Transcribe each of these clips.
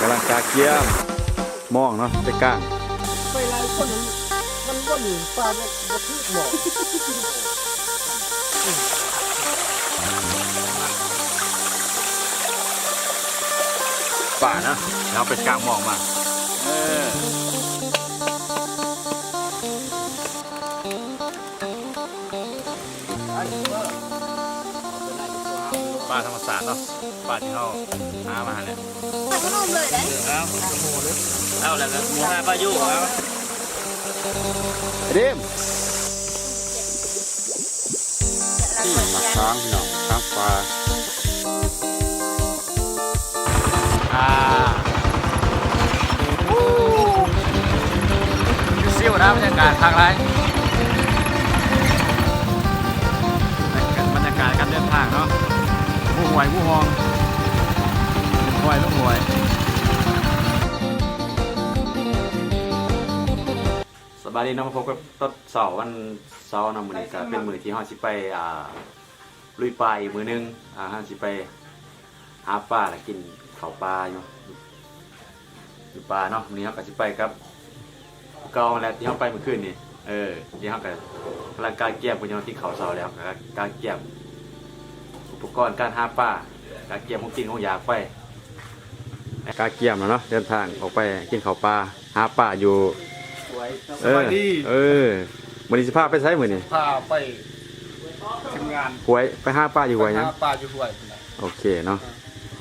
กำลังจาเกียมมองเนาะไปก้างไปไล่คนนั้นมันก็หนีปลาบ่บ่ทึกหมอกป่านะแล้วไปก้างมองมา เออ ป่าธรรมศาสตร์เนาะป่าที่เขาหามาเนี่ยปลาขนมเลยได้แล้วเอาแล้วหมูห้าป้ายู่แล้วเริ่มที่ปากช้างพี่น้องช้างปลาอ่าซิวนะบรรยากาศทางไรบรรยากาศการเดินทางเนาะผู้ห วยผู้หองเป็นหวยลูกหวย สบายดีเนาะมาพบกับต้นเสาร์วันเสาร์เนาะมื้อนี้ก็เป็นมื้อที่เฮาสิไปอ่าลุยปลาอีกมื้อหนึงอ่าเฮาสิไปหาปลาแล้วกินข้าวปลาอยู่อยู่ปลาเนาะมื้อนี้เฮาก็สิไปกับเก่าแหล้วที่เฮาไปเมื่อคืนนี่เออที่เฮาก็กำลังการเก็บพุ่นเนาะที่เขาเสาแล้วก็การเก็บอุ ปกรณ์การหาปลาการเก็บของกินของอยากไปการเก็บเนาะเดินทางออกไปกินข้าวปลาหาปลาอยู่สบายดีเออวันนี้สิพาไปใช้มือนี่พาไปทำงานหวยไปห้าป้าอยู่หวยยังหาปลาอยู่ห้วยพุ่นน่ะโอเคเนาะ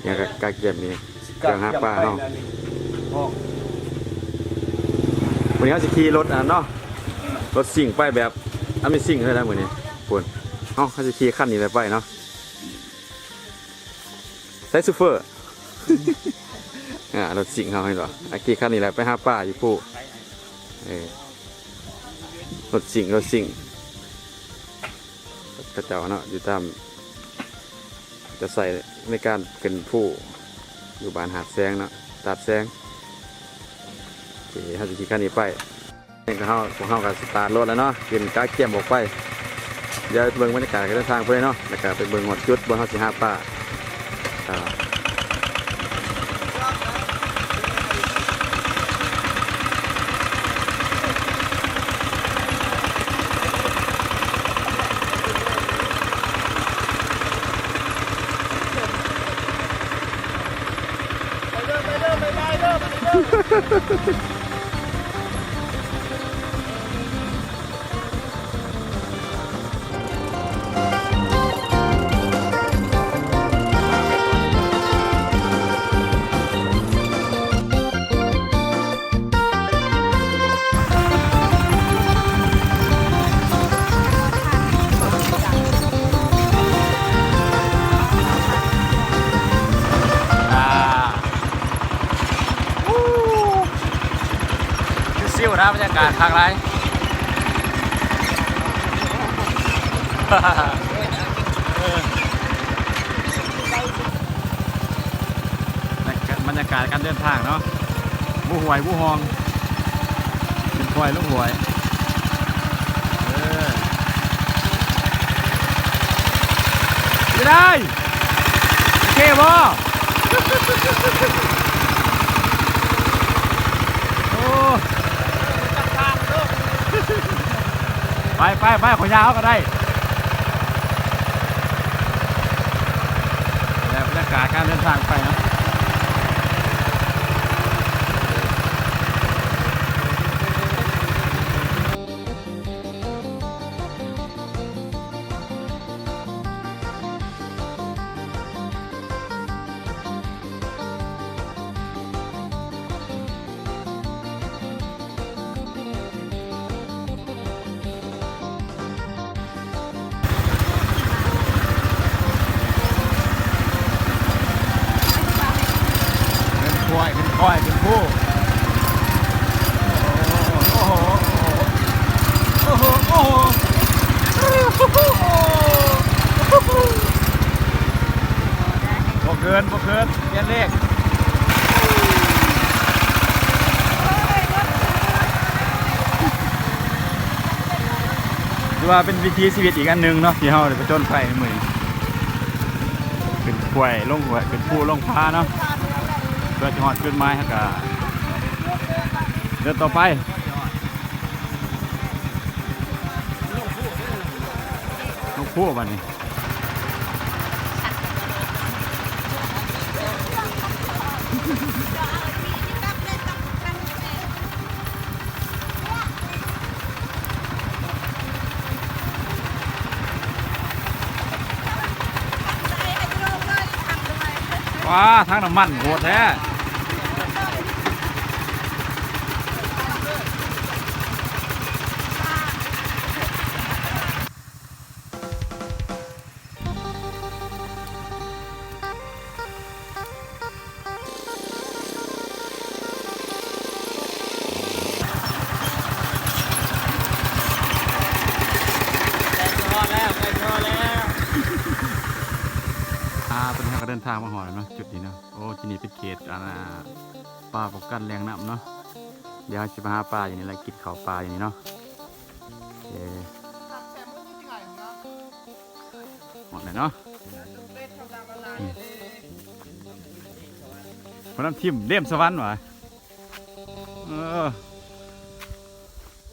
ยังกะกะเก็บนี่เครื่องหาปลาเนาะออกวันนี้เขาสิขี่รถอะเนาะรถสิ่งไปแบบอันไม่สิ่งเลยนะมือนี้ปวนเอ้าเขาสิขี่ขั้นนี้เลยไปเนาะ ใช้ซูเฟอร์อ่ารถสิงเขาให้หรออ้ขี่ขั้นนี้แหละไปห้าป้าอยู่ผู้เออรถสิงรถสิงกระเจ้าเนาะอยู่ตามจะใส่ในการเป็นผู้อยู่บ้านหาดแซงเนาะตัดแซงโอเคเขาจะขี่ขั้นนี้ไปนี่ก็เขาพวกเขากับสตาร์ทรถแล้วเนาะกินกาเกียมออกไปเดี๋ยวเบิ่งบรรยากาศการเดินทางไปเลยเนาะแล้วก็ไปเบิ่งหมดจุดบนเขาสิหาป้าอ่า Ha ha ha ha! ากาศการเดินทางเนาะผู้หวยผู้หองเป็นควายลูกหวยเออไม่ได้โอเคบ่โอ้ไปไปไปขอยาวก็ได้แล้วบรรยากาศการเดินทางไปเนาะ ควายเป็นผู้โอ้โหโอ้โหโอ้โหโอ้โหบ่เกินบ่เกินเปลี่ยนเลขถือว่าเป็นวิธีชีวิตอีกอันหนึ่งเนาะที่เราได้ไปจนไฟมือนี้เป็นควายลงหัวเป็นผู้ลงพาเนาะ พื่อจะหอดขึ้นไม้ฮะกะเดินต่อไปลูกคู่บันนี้ว้าทางน้ำมันโหดแท้ ป่าปกกันแรงน้ำเนาะเดี๋ยวจะมาหาปลาอย่างนี้แหละกินข้าวปลาอย่างนี้เนาะโอเคหมดเลยเนาะอืมคนน้ำทิมเลี่ยมสวรรค์วะเออ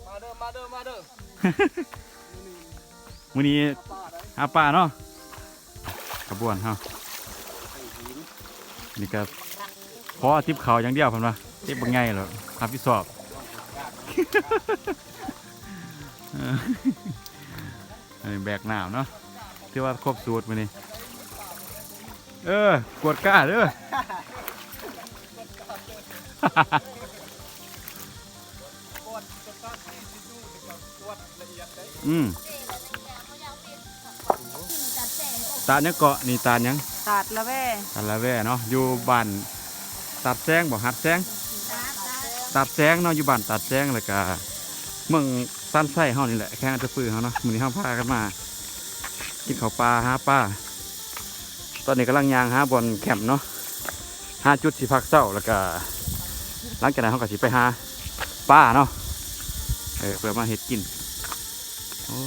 มาเด้อมาเด้อมาเด้อมื้อนี้หาปลาเนาะกระบวนเฮานี่ก็ ขอทิปเขาอย่างเดียวเพิ่นว่าทิปบ่ไงหรอกรับผิดชอบเอออันนี้แบกน้ำเนาะที่ว่าครบสูตรมื้อนี้เออกวดก้าเด้อกดสตาร์ทที่สิดูดีกว่ากดละเอียดได้อืมตาลยังเกาะนี่ตาลยังตัดละแว่ตาลละแว่เนาะอยู่บ้าน ตัดแซงบ่ฮัดแซงตัดแสงเนาะอยู่บ้านตัดแสงแล้วก็เมืองสั้นไส้เฮานี่แหละแค่อันจะฟื้นเฮาเนาะมื้อนี้เฮาพากันมากินข้าวปลาหาปลาตอนนี้กำลังยางหาบอนแคมป์เนาะหาจุดสิพักเช้าแล้วก็หลังจากนั้นเฮาก็สิไปหาปลาเนาะเออเพื่อมาเฮ็ดกินโอ้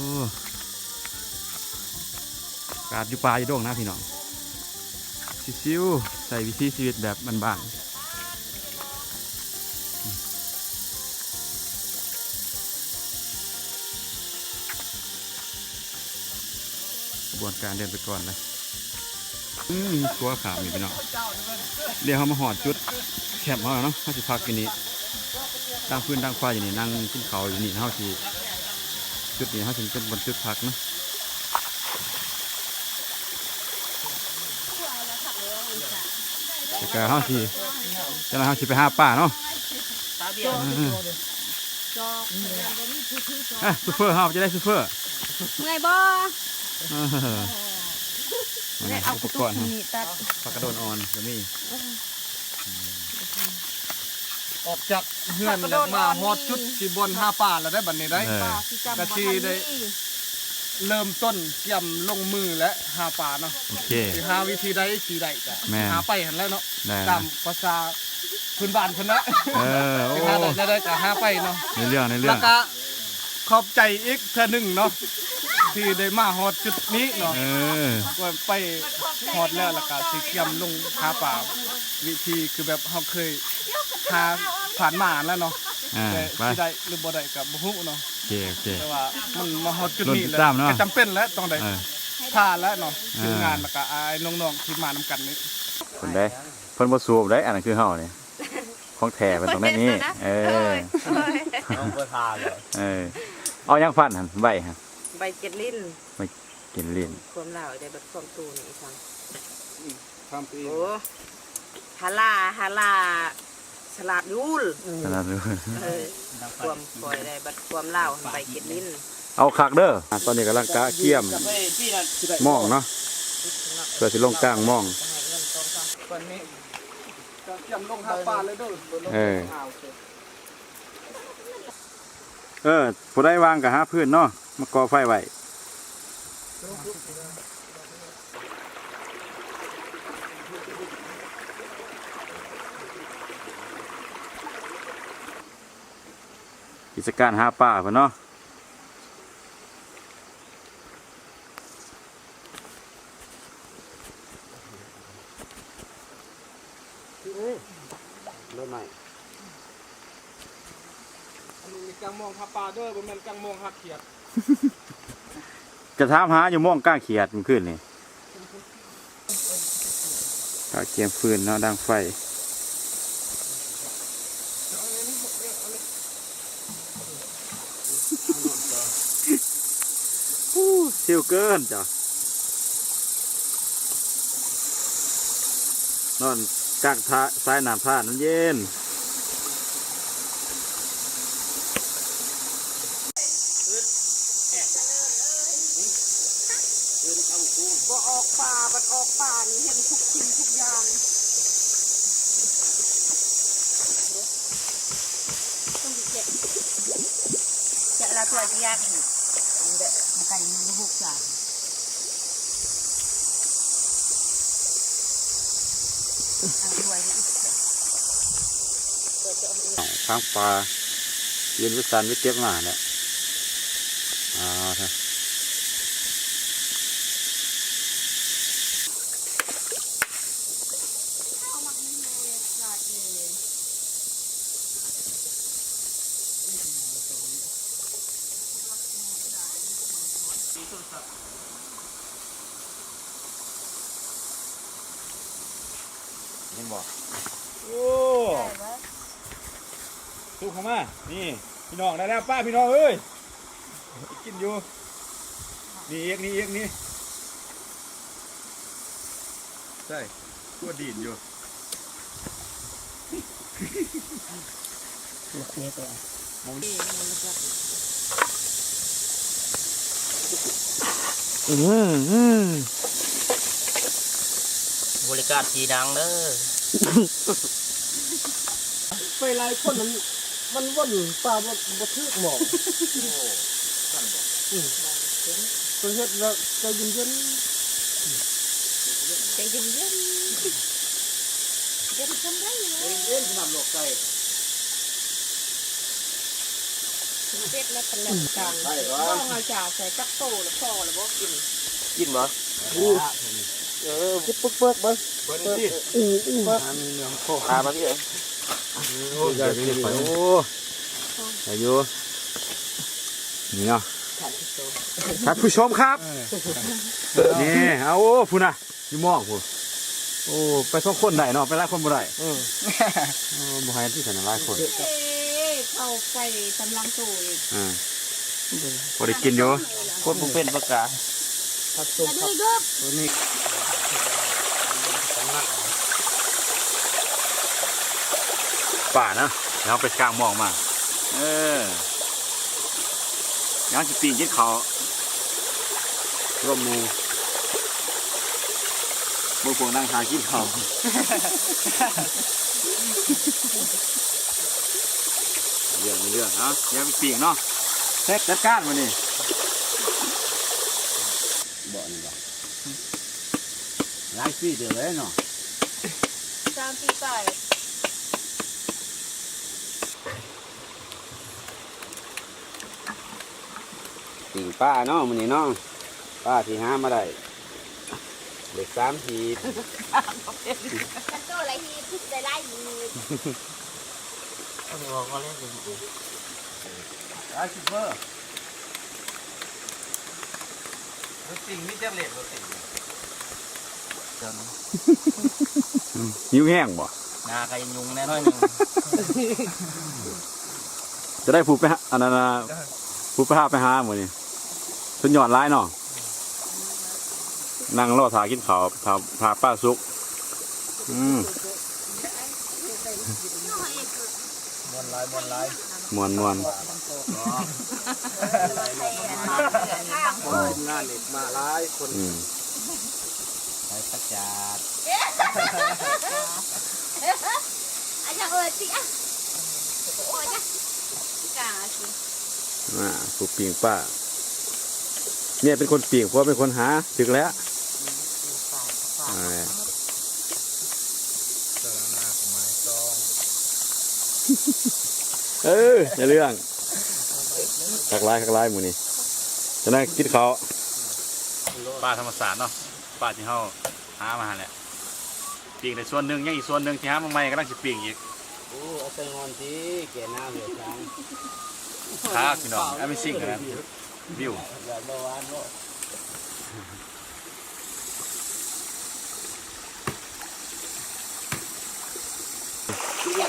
กาดอยู่ปลาอยู่โด่งนะพี่น้องชิวๆใส่วิถีชีวิตแบบบ้านๆ บวนการเดินไปก่อนนะอืมตัวขามอยู่พี่น้องเดี๋ยวเขามาหอดจุดแคมป์เขาแล้วเนาะเขาสิพักอยู่นี่ตั้งพื้นตั้งควายอยู่นี่นั่งกินเขาอยู่นี่เขาสิจุดนี้เขาสิเป็นบนจุดพักเนาะแล้วก็เขาสิจะนั้นเขาสิไปหาป่าเนาะอืมอะซูเปอร์เขาจะได้ซูเปอร์เมื่อยบ่เอ นได้เอาอุกประกตุรกณ์ครับนี่ตัดปลากระโดนอ่อนก็มีออกจากเฮือนแล้วมาฮอดจุดสิบนห้าป่าแล้วได้บัดนี้ได้เออปลาสิจำกะบ่ชีทันได้นี่เริ่มต้นเกี่ยมลงมือและหาป่าเนาะโอเคสิหาวิธีใดสีใดก็แม่นหาไปหันแล้วเนาะได้ตามภาษาพื้นบ้านเพิ่นนะเออโอ้สิหาได้ได้ก็หาไปเนาะในเรื่องในเรื่แล้อวงก็ขอบใจอีกเทื่อหนึงเนาะ ที่ได้มาฮอดจุดนี้เนาะเออ ก็ไปฮอดแล้วแล้วก็สิเกี่ยมลงหาป่าวิธีคือแบบเฮาเคยหาผ่านมาแล้วเนาะอ่าแต่ไปสิได้หรือบ่ได้ก็บ่ฮู้เนาะโอเคโอเค แต่ว่ามันมาฮอดจุดนี้โดนติแล้ดตามเนาะ ก็จำเป็นแล้วต้องได้เออท่าแล้วเนาะอ่าคืองานแล้วก็อายน้องๆที่มานำกันนี้คนได้เพิ่นบ่สูบได้อันนั้นคือเฮาเนี่ยของแท้เป็นตรงนั้นนี่เออน้องเพื่อทานเลยเออเอายังฟันหั่นใบหั่น ใบเจ็ดลิ้นกินลิ้นความเหล่าได้แบบความตูนี่อีสังทำปีโอ้ฮาลาฮาลาสลัดยูลขนาดนี้เออความปล่อยได้บัดความเหล่าใบเจ็ดลิ้นเอาคักเด้ออะตอนนี้กำลังกะเกี่ยมไปที่นั่นหมองเนาะเพื่อสิลงกลางหมองวันนี้ก็เกี่ยมลงหาป่าเลยเด้อเออเออผู้ได้วางกับหาพื้นเนาะ มาก่อไฟไว้กิจการหาป่าเพิ่นเนาะเริ่มใหม่อันนี้กังมองหาปลาเด้อบ่แม่นกังมองหาเขียด จะถามหาอยู่ม่องก้างเขียดมันขึ้นนี่กาเกียมฟืนเนาะดังไฟฮู้ชิวเกินจ้ะนอนกลางท่าสายน้ำท่านั้นเย็น บ่ออกป่าบัดออกป่านี่เห็นทุกสิ่งทุกอย่างต้องเจ็บจะละตัวที่ยากเด็กมาไก่มือหุกจ้าเอาด้วย ข้างปลายืนวิสันวิเตียก็บมาเนี่ยอ่าเถอะเห็นบอก โอ้ ทุกเข้ามา นี่ พี่น้องได้แล้วป้าพี่น้องเอ้ย กินอยู่ นี่เอกนี่เอกนี่ใช่ตัวดีดอยู่อืมอืมบริการทีดังเด้อไปหลายคนมัน มันว่นปลาบ่บ่ทึกหมอกอืมก็เฮ็ดแล้วใจเย็นใจเย็นเย็นเย็นทำได้เลยเล่นสนามโลกไก่เจ็ดแล้วเป็นแหล่งกลางต้องเอาจ่าใส่กักโตแล้วพอแล้วบ่กิน กินบ่ๆเออปุ๊บปุ๊บปุ๊บเบิ่งเปิดสิอู้อู้มีเนื้อโคตามาพี่เอ๋ โอ้ยใหญ่ดีโอ้อายุนี่เนาะท่านผู้ชมครับนี่เอาโอ้พูน่ะอยู่หมองพูโอ้ไปสองคนได้เนาะไปหลายคนบ่ได้โอ้บ่ให้ที่สนามหลายคนเอ๊ะเข้าไปกำลังโตอีกอ่าพอได้กินอยู่คนผู้เป็นประกาศผักสจะมได้ผักก็ตัวนี้ ป่านะเดี๋ยวเราไปกลางหมองมา เออยังสิปีนกินเขาวร่วมหมูหมูพวกนั่งทานกินเขาวเรื่องเรื่องเนาะอย่าไปปีกเนาะเซ็ตจัดการมานี่บ่นี่บ่หลายปีเดียวเลยเนาะสามปีไป ปิ่งป้าเนาะมันนี่เนาะป้าที่หามาได้เด็กสามทีกันโตอะไรที่พิษได้ไล่มีอันนี้บอกว่าเล่นจริงไอ้คิปเปอร์รถจริงนี่จะเล็ดรถจริงนิ้วแห้งบ่นาใครยุงแน่นอนยุงจะได้ผูกไปหาอันนั้นน่ะผูกไปหาไปหาหมดนี่ สุดยอดร้ายเนาะนั่งรอถากินข้าวถาถาป้าสุก อืมมวนลายมวนลายมวนมวนคนงานนี่มาหลายคนอืมไปประจาดอันยังเออสิอะโอ้ยนะกาสิอ่าผูกปิ่งป้า เนี่ยเป็นคนปิ่งเพราะเป็นคนหาถึกแล้วเออในเรื่องคักลายคักลายหมูนี่จะนั่งกินข้าปลาธรรมศาสตร์เนาะปลาที่เขาหามาแหละปีกในส่วนหนึ่งยังอีกส่วนหนึ่งที่หามาใหม่ก็ต้องสิปีกอีกโอ้เอาใส่งอนสิแก่น้าเหลือช้างค้าพี่น้อง Amazing นะ วิวอย่าเบาหวานเนาะ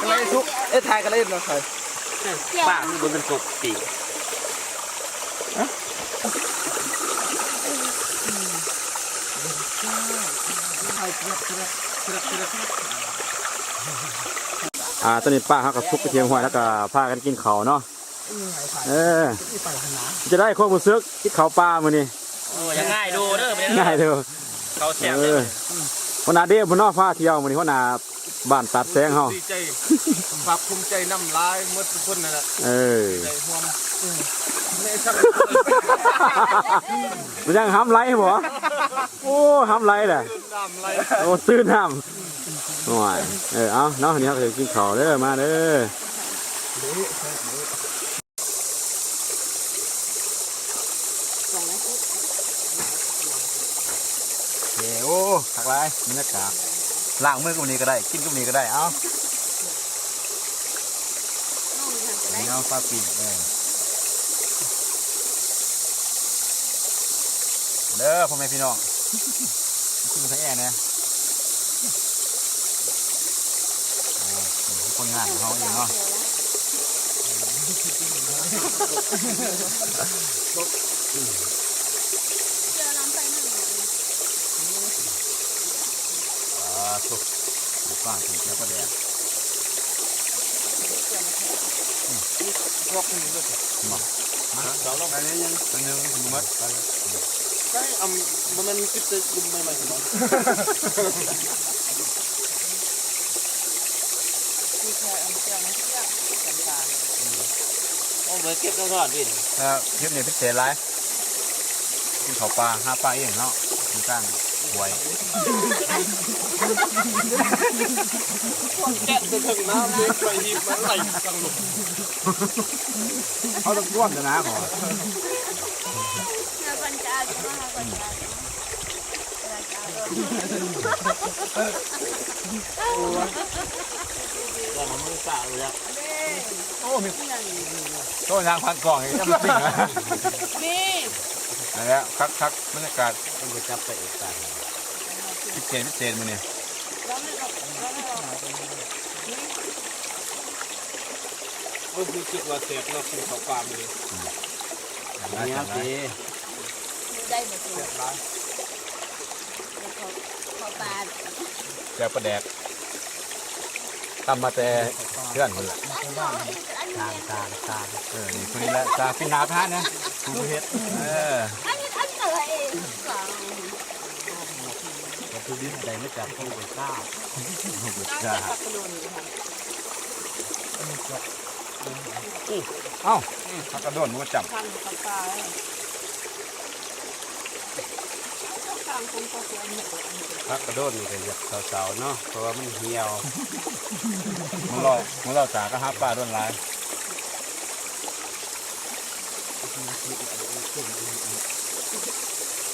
อะไรทุกเอ๊ะทายกันเล่นะใครป้ามันบนเป็นกบปีอ่าตอนนี้ป้าเขาก็ทุกกระเทียมห้อยแล้วก็พากันกินข้าเนาะ เออจะได้ความรู้สึกกินข้าวปลามื้อนี้โอ้ยังง่ายดูเด้อเป็นง่ายเด้อเขาแซ่บเอเลอยหัวหน้าเด้พุ่นเนาะพาเที่ยวมื้อนี้หัวหน้าบ้านตัดแสงเฮาดีใจภาคภูมิใจน้ำลายหมดทุกคนนั่นแหละเออใจห่วงในช่างมันยังห้ำไรบ่โอ้ห้ำไรแหละน้ำไหลโอ้ตื้นน้ำโอ้ยเออเอาเนาะนี่เขาจะกินข้าวเด้อมาเด้อเฮ้โอ้หักไรบรรยากาศล้างมือกับนี้ก็ได้ กินกับนี้ก็ได้ เอ้านี่เอาปลาปีกเออเด้อพ่อแม่พี่น้องขึ้นมาทั้งแอร์เนี่ยโอ้นี่คือคนงานของเขาเองเนาะอ่าสุก สุกบ้านถึงเจ้าก็แดดพวกนี้ด้วยสองลงไปนี่ยังตัวนึงมันมัดใช่อามันมันคิดจะลุมใหม่ๆมั้งโอ้เบอร์เก็บก็ทอดวินแล้วคลิปนี้พิเศษไรกินข้าวปลาห้าปลาเองเนาะมีก้ง หวยแกะจะถึงน้ำเล็กไปหิบมันไหลกังหลงเขาต้องร่วมกันนะขอปัญจาจุมาปัญจาจุปัญจาจุแล้วมันมือเปล่าเลยโอ้มีโต้นทางพันกล่องอย่างนี้มันสิ่งนะนี่ อันนี้คักคักบรรยากาศมันจะจับไปอีกกันพิเศษพิเศษมันเนี่ยก็คือคิดว่าเสียบเรากินข้าวปลาไปเลยนี่ครับสิได้หมดเลยเสียบร้ายขอปลาแจกประแดก ตำมาแต่เพื่อนคนละอันนี้อันนี้ตามตามตามเออนี่คนนี้แหละตาฟินาพานนะคุณเฮ็ดเอออันนี้อันอะไรเองสองวัตถุดิบอะไรไม่จับต้องไปก้าวจ้าเอ้าพักกระโดดมันก็จับ พันขอปลาทางคงก็เสียหมดพักกระโดดนี่ก็อยากสาวๆเนาะเพราะว่ามันเหี่ยวมึงรอมึงรอตาก็หาปลาโดนลาย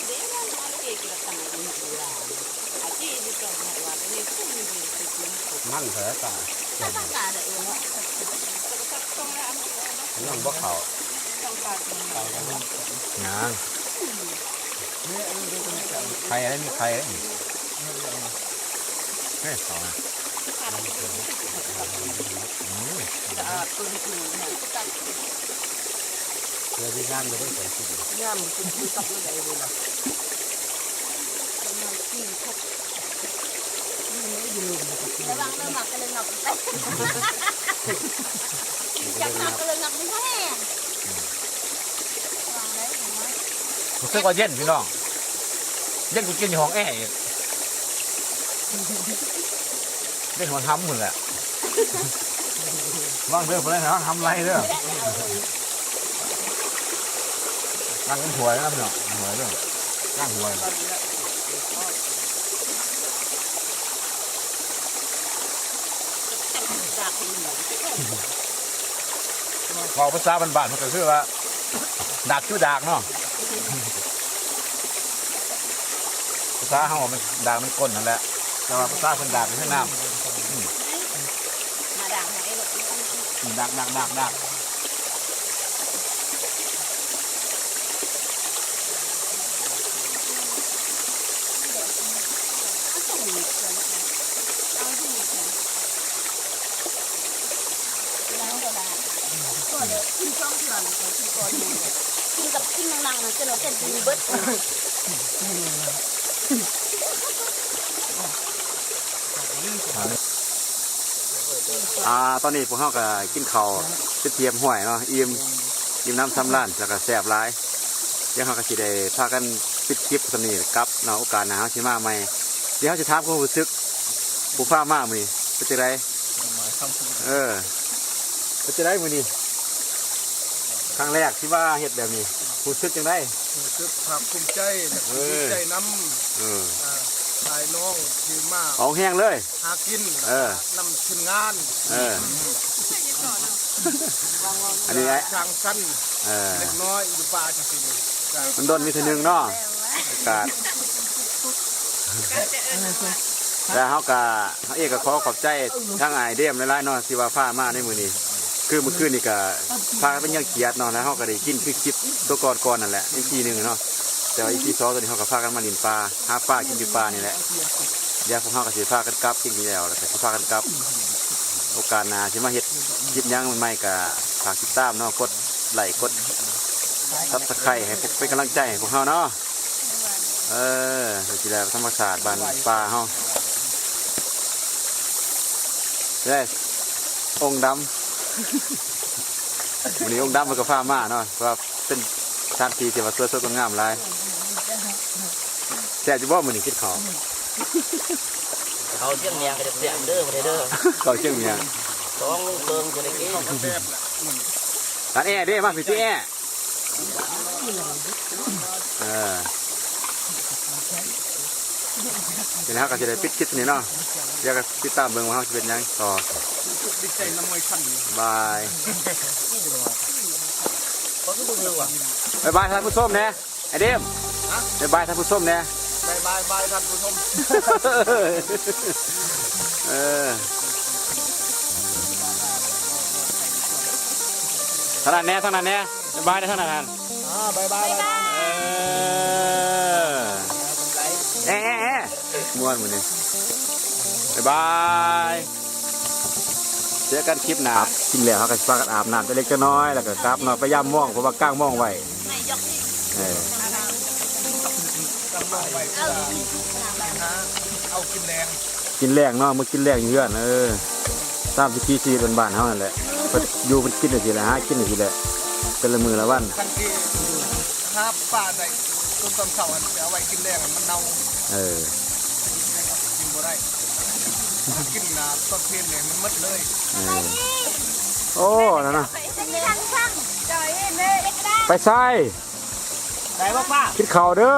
เดี๋ยวมันมาเกี่ยวกับต่างกันหมดเลยอาชีพที่เกิดมาว่าเป็นคู่มือคือคือมันเถอะตาถ้าต้องการเองว่าต้องการน้องบ่เขาต้องการเขาก็บ่งาน ใครอะไรมีใครอะไรเฮ้ยเขาอะอืมปืนถือเนี่ยตัดเพื่อที่ย่านจะได้ใส่ชุดย่ามคุณคือตับไม่ได้เลยนะเป็นมันกินทุกระวังเรื่องหมักกันเลยหมักไปจับหมักกันเลยหมักไม่แห้งวางได้เห็นไหมรู้สึกว่าเย็นพี่น้องเย็นกูกินอยู่ห้องแอร์อีกเล่นหัวทำหมดแหละว่างเรื่องคนแรนะทำไรเด้อนั่งกันถวยนะพี่น้องถวยเรื่องนั่งถวยจากหมูบอกภาษาบ้านๆมันก็คือว่าดักชื่อดักเนาะ ษาเฮามันดักมันก้นนั่นแหละแต่ว่าภาษาเพิ่นดักมันคือน้ำมาด่างดักดักดักดักก็เดี๋ยวกินช่องเถื่อนของกินก่อนหนึ่งกินกับกินนังๆมันจะเราเต็มดีเบิด อ่าตอนนี้พวกเฮาก็กินข้าวเป็นเทียมห้วยเนาะอิ่มอิ่มน้ำซ้ำล้านแล้วก็แซ่บหลายเดี๋ยวเฮาก็สิได้พากันปิดคลิปสำนี้กลับเนาะโอกาสหน้าเฮาสิมาใหม่เดี๋ยวเฮาสิถามความรู้สึกผู้ฟ้ามามื้อนี้เป็นจังไดเออเป็นจังไดมื้อนี้ครั้งแรกที่ว่าเฮ็ดแบบนี้รู้สึกจังไดคือภาคภูมิใจและเอภูอมิใจน้เออำอ่า ชายน้องที่มาเอาแห้งเลย หากินเออ นำทีมงานเออ อันนี้ไอ้ทางสั้นเออ เล็กน้อยอยู่ป่าจังซี่จ้ะมันโดนมีเทีนึงเนาะอากาศแต่เฮากะเฮาเอกก็ขอขอบใจทั้งอายเดียมหลายๆเนาะที่ว่าพามาในมื้อนี้ คือเมื่อคืนนี่ก็พากันเป็นยังเกียดเนาะแล้วเฮาก็ได้กินคือคลิปตัวก่อนๆนั่นแหละอีพีหนึงเนาะ แต่ว่าอีพีสองตัวนี้เฮาก็พากันมาลินปลาหาปลากินอยู่ปลานี่แหละยวพวกเฮาก็สิพากันกลับกินนี้แล้วแล้วก็สิพากันกลับ โอกาสหน้าสิมาเฮ็ดคลิปยังใหม่ๆก็ฝากติดตามเนาะกดไหลกดซับสไครให้เป็นกำลังใจให้พวกเฮาเนาะเออเดี๋ยวสิแล้วธรรมศาสตร์บานป่าเฮาเด้องดำวันนี้องดำมันก็ฟ้ามาเนาะเพราะว่าเป็นชาติที่ว่าสวยสดงามหลาย แต่จะบอกมือนี้คิดขอเขาเชี่ยงเมียงก็จะเสียงเด้อมาเด้อเขาเชื่อเมียต้องเบิ่งจะได้กินแบบละร้านแอร์เด้มาพี่ที่แอร์เออเดี๋ยวนะครับก็จะได้ปิดคลิปนี้เนาะเดี๋ยวก็ติดตามเบิ่งว่าเฮาจะเป็นหยังต่อดีใจน้ำมวยขั้นบายเขาก็เบิ่งเลยว่ะบายบายท่านผู้ชมนะไอเดมบายบายท่านผู้ชมนะ บายบายบายท่านผู้ชมเออเท่านั้นแน่เท่านั้นแน่บายบายได้เท่านั้นอ่าบายบายบายบายเออเอ๊ะเอ๊ะเอ๊ะม้วนหมดนี่บายบายเจอกันคลิปหน้ากินแล้วเขาก็สิพากันอาบน้ำจะเล็กจะน้อย แล้วก็กลับเนาะพยายามมองเพราะว่าก้างมองไว้ ในยกที่ เออ เออเอากินแรงกินแรงเนาะมื่อกินแรงอยู่เพื่อนเออตามวิธีชีวิตบ้านๆเฮานั่นแหละเพิ่นอยู่เป็นกินจังซี่แหละหากินจังซี่แหละเป็นละมือละวันทันทีห้าป่าในต้นตำเสาอันเอาไว้กินแรงมันเน่าเออกินบ่ได้กินนาต้นเพลนเนี่ยมันมัดเลยเออโอ้นั่นน่ะจะมีทางช่างจอยเน่เล็กได้ไปใส่ไหนบอกป้ากินข้าวเด้อ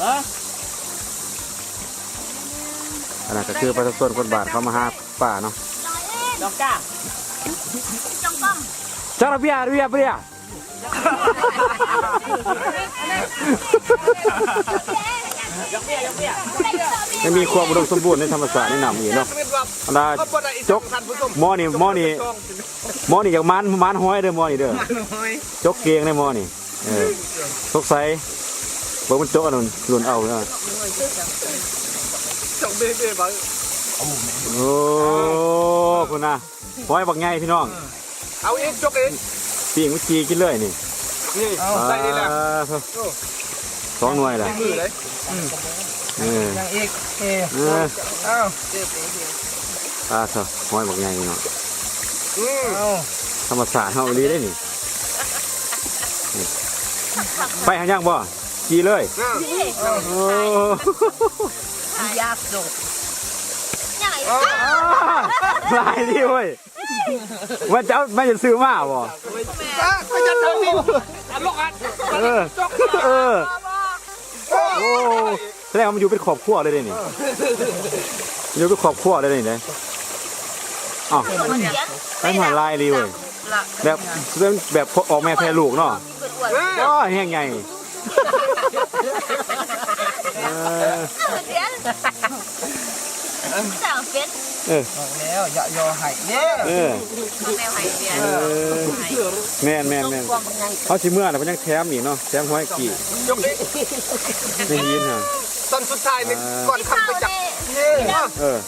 เอออันนั้นก็คือประชาชนคนบ้านเขามาหาป่าเนาะจอยเอ็นดอกจ้าจงก้อมจ้าระเบียระเบียเบียยกเบี้ยยกเบี้ยยังมีความอุดมสมบูรณ์ในธรรมศาสตร์ในน้ำอีกเนาะอันน่ะก็บ่ได้อีกจกท่านผู้ชมหมอนี่หมอนี่หมอนี่อยากมันมันห้อยเด้อหมอนี่เด้อจกเกียงในหมอนี่เออสกใส บ่มันจกอันนั้นหล่นเอาเนาะจงเบ้เบ้บ่โอ้คุณน่ะห้อยบักไงพี่น้อง เอาเองจกเองปิ้งวิธีกินเลยนี่นี่ใส่นี่แหละอ่าสองหน่วยแหละมือเลยเออยังอีกเอเอออ้าวปลาเถอะห้อยบักไงเนาะอืมธรรมศาสตร์เฮาอีหลีได้นี่นี่ไปหายังบ่ ขี่เลยโอ้ยากจงใหญ่ลายดีเว้ยมันจะเอามันจะซื้อมาบ่ไปจัดทางนี้อันลกอันเออเออโอ้แสดงว่ามันอยู่เป็นครอบครัวเลยเด้นี่มันอยู่เป็นครอบครัวเลยเด้นี่เด้อ้าวไม่มาลายดีเว้ยแบบแบบแบบออกแม่แพ้ลูกเนาะก็แห้งใหญ่ เออเสียนสาวเป็ดเออบอกแล้วอย่ายอให้เด้เออของแนวไฮเดียเออแม่นแม่นแม่นความยังเขาสิเมื่อน่ะมันยังแถมอีกเนาะแถมห้อยกี่ยกนี้ไม่ยินฮะตอนสุดท้ายนี่ก่อนข้าคำไปจับเนี่เออ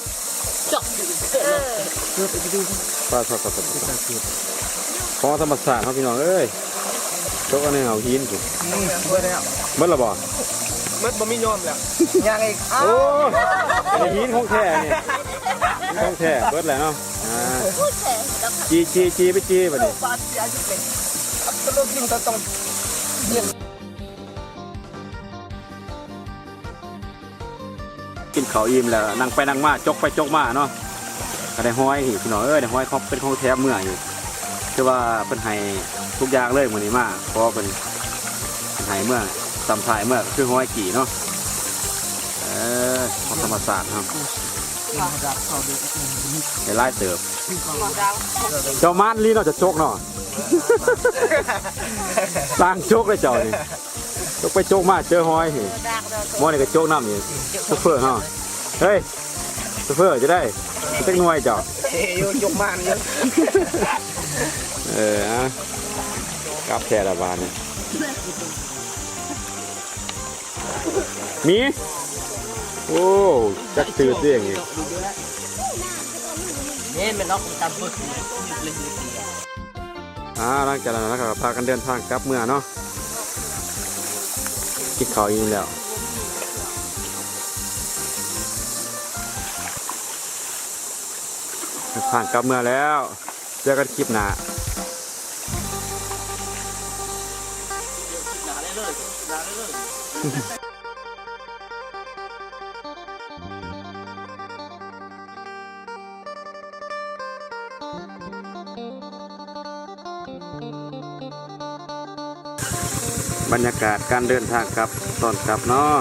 จบเออปลาทอดปลาทอดของธรรมศาสตร์เขาพี่น้องเอ้ย จกอันนี้เอาหินสินี่เบิดแล้วเบิดละบ่มันบ่มียอมแล้วยังอีกโอ้อันนี้หินของแท้นี่หินของแท้เบิดแล้วเนาะอ่าพูดแท้แล้วค่ะจีจีจีไปจีบัดนี้บาดเสียอยู่เป็นอัตโลกินต้องเยี่ยมกินข้าวอิ่มแล้วนั่งไปนั่งมาจกไปจกมาเนาะก็ได้ห้อยอีกพี่น้องเอ้ยได้ห้อยเขาเป็นของแท้เมื่ออยู่คือว่าเพิ่นให้ ทุกอย่างเลยมื้อนี้มาเพราะว่าเพิ่นเพิ่นให้เมื่อตำถ่ายเมื่อก็คือห้อยกี่เนาะเออของธรรมศาสตร์เนาะได้ไล่เติบหมอดาวเจ้ามานลีเนาะจะจกเนาะสร้างจกเลยเจ้านี่จกไปจกมาเจอห้อยนี่ดากเราหมอนี่ก็โจกน้ำนี่ซูเฟอร์เนาะเฮ้ยซูเฟอร์จะได้เต็กหน่วยจ้ะเฮ้ยยกมานเยอะเอออะ กับแค่ละบาทเนี่ยมี โอ้จักตื่นเสียงอีกนี่มันล็อกตามปึกอ่าหลังจากนั้นนะครับพากันเดินทางกลับเมื่อเนาะกินข้าวอิ่มแล้วผ่านกลับเมื่อแล้วเจอกันคลิปหน้า บรรยากาศการเดินทางครับตอนกลับเนาะ